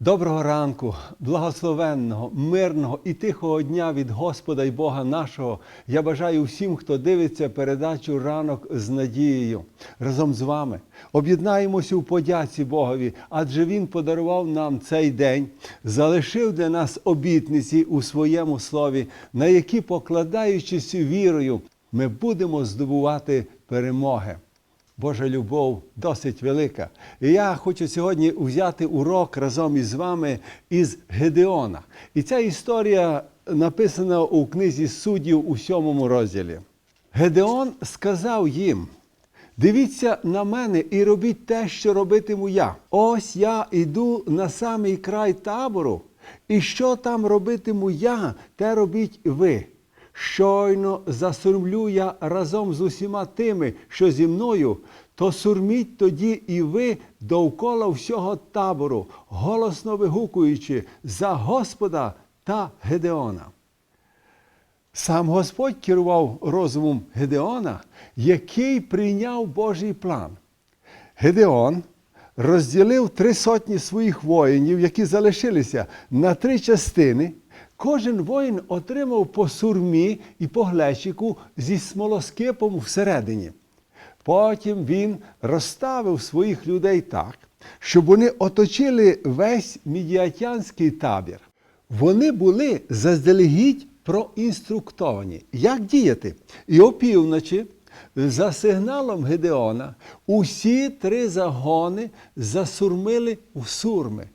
Доброго ранку, благословенного, мирного і тихого дня від Господа й Бога нашого. Я бажаю всім, хто дивиться передачу ранок з надією. Разом з вами об'єднаємося у подяці Богові, адже Він подарував нам цей день, залишив для нас обітниці у своєму слові, на які, покладаючись вірою, ми будемо здобувати перемоги. Божа любов досить велика. І я хочу сьогодні взяти урок разом із вами із Гедеона. І ця історія написана у книзі суддів у сьомому розділі. Гедеон сказав їм: Дивіться на мене і робіть те, що робитиму я. Ось я йду на самий край табору, і що там робитиму я, те робіть ви. Щойно засурмлю я разом з усіма тими, що зі мною, то сурміть тоді і ви довкола всього табору, голосно вигукуючи за Господа та Гедеона. Сам Господь керував розумом Гедеона, який прийняв Божий план. Гедеон розділив три сотні своїх воїнів, які залишилися на три частини. Кожен воїн отримав по сурмі і по глечику зі смолоскипом всередині. Потім він розставив своїх людей так, щоб вони оточили весь мідіатянський табір. Вони були заздалегідь проінструктовані, як діяти. І опівночі, за сигналом Гедеона, усі три загони засурмили у сурми,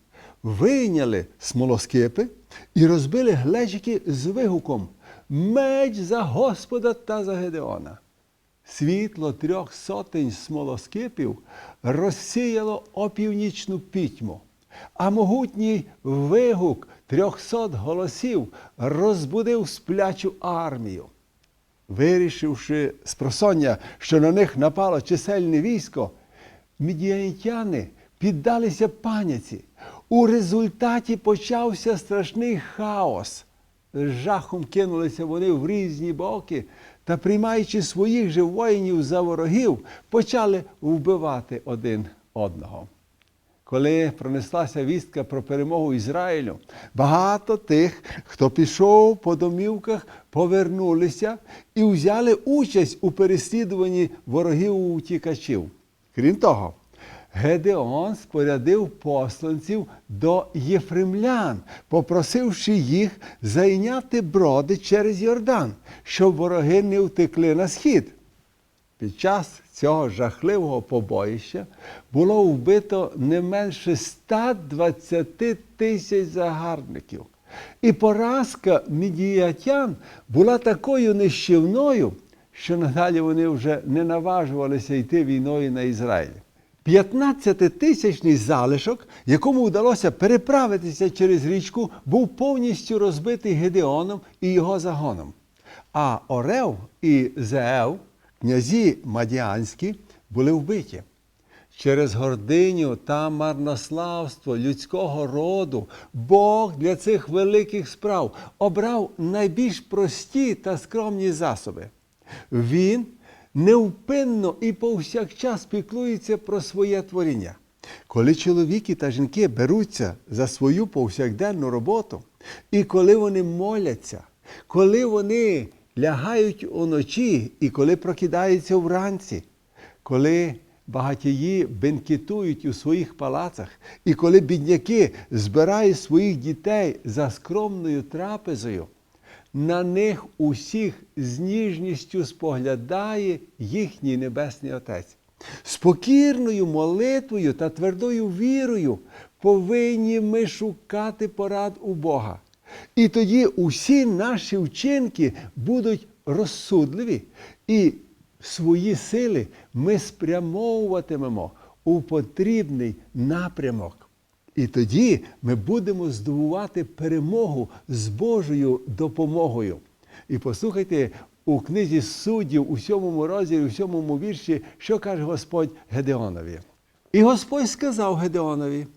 вийняли смолоскипи і розбили глечики з вигуком Меч за Господа та за Гедеона. Світло трьох сотень смолоскипів розсіяло опівнічну пітьму, а могутній вигук трьохсот голосів розбудив сплячу армію. Вирішивши з просоння, що на них напало чисельне військо, мідіанітяни піддалися паніці. У результаті почався страшний хаос. З жахом кинулися вони в різні боки та, приймаючи своїх же воїнів за ворогів, почали вбивати один одного. Коли пронеслася вістка про перемогу Ізраїлю, багато тих, хто пішов по домівках, повернулися і взяли участь у переслідуванні ворогів утікачів. Крім того, Гедеон спорядив посланців до єфремлян, попросивши їх зайняти броди через Йордан, щоб вороги не втекли на схід. Під час цього жахливого побоїща було вбито не менше 120 тисяч загарбників. І поразка мідіятян була такою нищівною, що надалі вони вже не наважувалися йти війною на Ізраїль. 15-тисячний залишок, якому вдалося переправитися через річку, був повністю розбитий Гедеоном і його загоном. А Орев і Зеев, князі Мадіанські, були вбиті. Через гординю та марнославство людського роду Бог для цих великих справ обрав найбільш прості та скромні засоби. Він невпинно і повсякчас піклується про своє творіння. Коли чоловіки та жінки беруться за свою повсякденну роботу, і коли вони моляться, коли вони лягають уночі і коли прокидаються вранці, коли багатії бенкетують у своїх палацах, і коли бідняки збирають своїх дітей за скромною трапезою, на них усіх з ніжністю споглядає їхній Небесний Отець. З покірною молитвою та твердою вірою повинні ми шукати порад у Бога. І тоді усі наші вчинки будуть розсудливі, і свої сили ми спрямовуватимемо у потрібний напрямок. І тоді ми будемо здобувати перемогу з Божою допомогою. І послухайте у книзі суддів у сьомому розділі, у сьомому вірші, що каже Господь Гедеонові. І Господь сказав Гедеонові: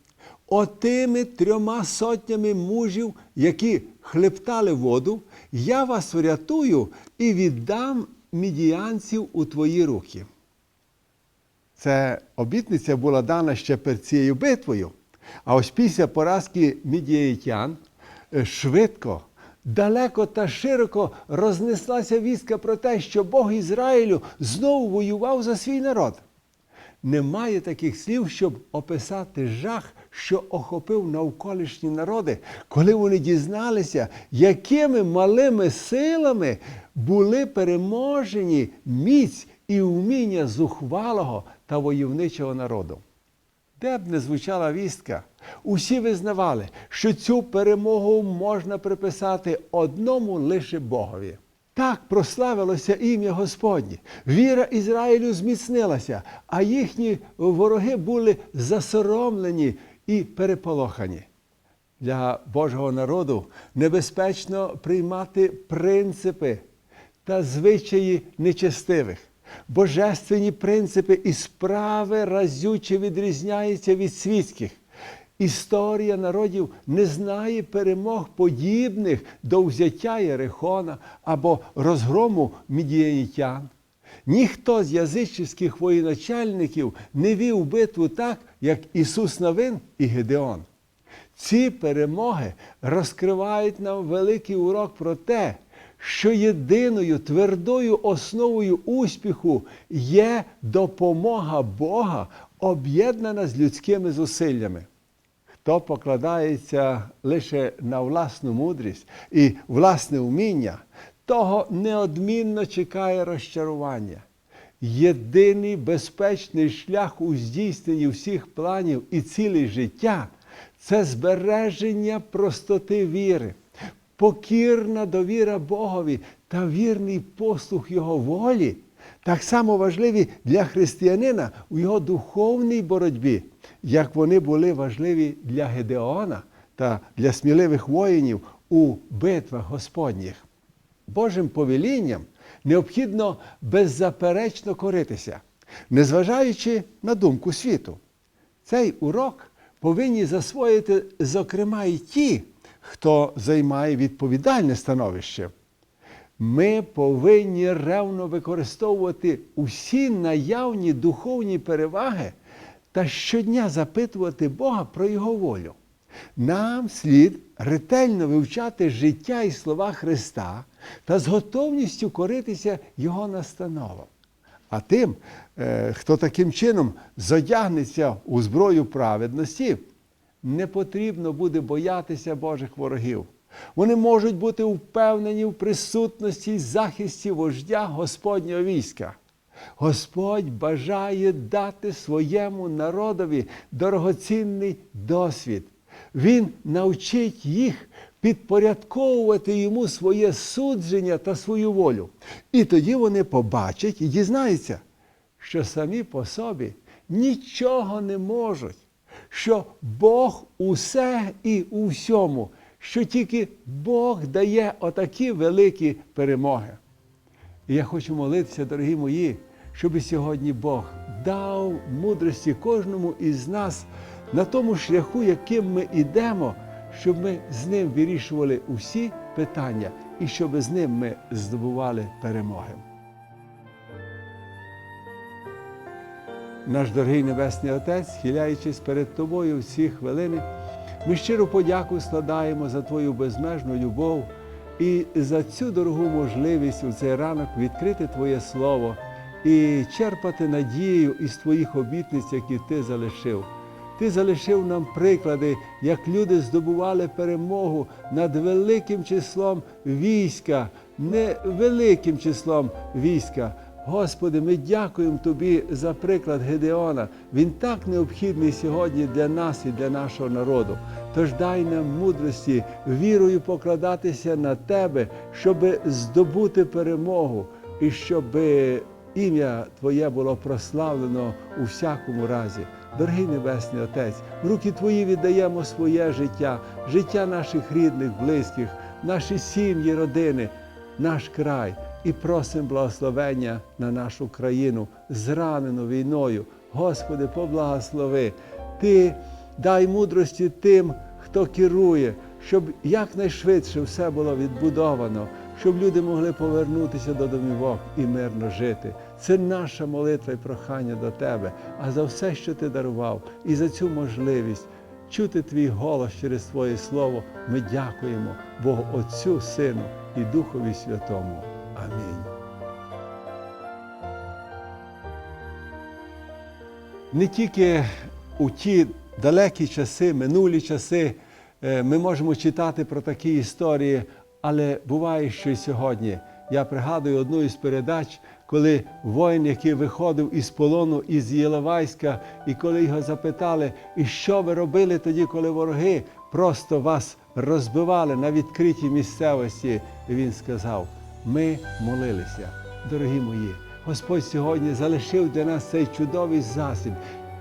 отими трьома сотнями мужів, які хлептали воду, я вас врятую і віддам мідіянців у твої руки. Це обітниця була дана ще перед цією битвою. А ось після поразки мідіятян е, швидко, далеко та широко рознеслася вістка про те, що Бог Ізраїлю знову воював за свій народ. Немає таких слів, щоб описати жах, що охопив навколишні народи, коли вони дізналися, якими малими силами були переможені міць і вміння зухвалого та войовничого народу. Де б не звучала вістка, усі визнавали, що цю перемогу можна приписати одному лише Богові. Так прославилося ім'я Господнє. Віра Ізраїлю зміцнилася, а їхні вороги були засоромлені і переполохані. Для Божого народу небезпечно приймати принципи та звичаї нечестивих. Божественні принципи і справи разюче відрізняються від світських. Історія народів не знає перемог подібних до взяття Єрихона або розгрому мідіянітян. Ніхто з язичних воєначальників не вів битву так, як Ісус Навин і Гедеон. Ці перемоги розкривають нам великий урок про те, що єдиною твердою основою успіху є допомога Бога, об'єднана з людськими зусиллями. Хто покладається лише на власну мудрість і власне вміння, того неодмінно чекає розчарування. Єдиний безпечний шлях у здійсненні всіх планів і цілей життя це збереження простоти віри, покірна довіра Богові та вірний послух Його волі, так само важливі для християнина у його духовній боротьбі, як вони були важливі для Гедеона та для сміливих воїнів у битвах Господніх. Божим повелінням необхідно беззаперечно коритися, незважаючи на думку світу. Цей урок повинні засвоїти, зокрема, і ті, хто займає відповідальне становище. Ми повинні ревно використовувати усі наявні духовні переваги та щодня запитувати Бога про Його волю. Нам слід ретельно вивчати життя і слова Христа та з готовністю коритися Його настановам. А тим, е, хто таким чином зодягнеться у зброю праведності, не потрібно буде боятися Божих ворогів. Вони можуть бути впевнені в присутності і захисті вождя Господнього війська. Господь бажає дати своєму народові дорогоцінний досвід. Він навчить їх підпорядковувати йому своє судження та свою волю. І тоді вони побачать і дізнаються, що самі по собі нічого не можуть, що Бог усе і у всьому, що тільки Бог дає отакі великі перемоги. І я хочу молитися, дорогі мої, щоб сьогодні Бог дав мудрості кожному із нас на тому шляху, яким ми йдемо, щоб ми з ним вирішували усі питання і щоб з ним ми здобували перемоги. Наш дорогий Небесний Отець, схиляючись перед Тобою в ці хвилини, ми щиро подяку складаємо за Твою безмежну любов і за цю дорогу можливість у цей ранок відкрити Твоє Слово і черпати надію із Твоїх обітниць, які Ти залишив. Ти залишив нам приклади, як люди здобували перемогу над великим числом війська, не великим числом війська. Господи, ми дякуємо Тобі за приклад Гедеона. Він так необхідний сьогодні для нас і для нашого народу. Тож дай нам мудрості, вірою покладатися на Тебе, щоб здобути перемогу і щоб ім'я Твоє було прославлено у всякому разі. Дорогий Небесний Отець, в руки Твої віддаємо своє життя, життя наших рідних, близьких, наші сім'ї, родини, наш край і просимо благословення на нашу країну, зранену війною. Господи, поблагослови. Ти дай мудрості тим, хто керує, щоб якнайшвидше все було відбудовано, щоб люди могли повернутися до домівок і мирно жити. Це наша молитва і прохання до Тебе, а за все, що ти дарував, і за цю можливість чути Твій голос через Твоє Слово. Ми дякуємо Богу Отцю, Сину і Духові Святому. Амінь. Не тільки у ті далекі часи, минулі часи е, ми можемо читати про такі історії, але буває, що й сьогодні. Я пригадую одну із передач, коли воїн, який виходив із полону із Єловайська, і коли його запитали, і що ви робили тоді, коли вороги просто вас розбивали на відкритій місцевості, він сказав: ми молилися, дорогі мої. Господь сьогодні залишив для нас цей чудовий засіб,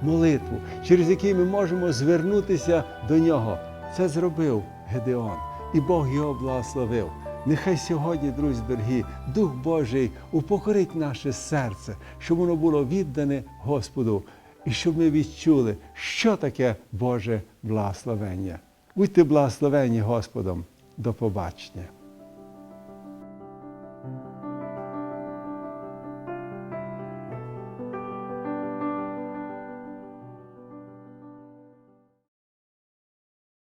молитву, через який ми можемо звернутися до нього. Це зробив Гедеон, і Бог його благословив. Нехай сьогодні, друзі дорогі, Дух Божий упокорить наше серце, щоб воно було віддане Господу, і щоб ми відчули, що таке Боже благословення. Будьте благословені Господом. До побачення.